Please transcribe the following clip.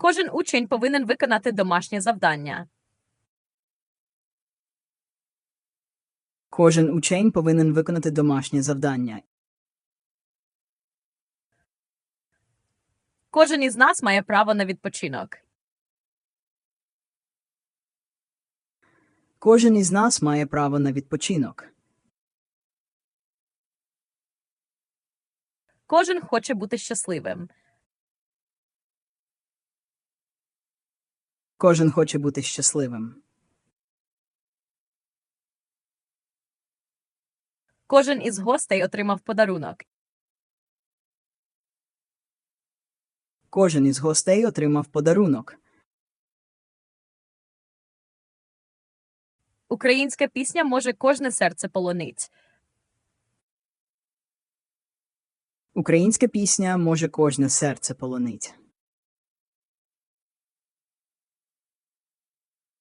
Кожен учень повинен виконати домашнє завдання. Кожен учень повинен виконати домашнє завдання. Кожен із нас має право на відпочинок. Кожен із нас має право на відпочинок. Кожен хоче бути щасливим. Кожен хоче бути щасливим. Кожен із гостей отримав подарунок. Кожен із гостей отримав подарунок. Українська пісня може кожне серце полонить. Українська пісня може кожне серце полонить.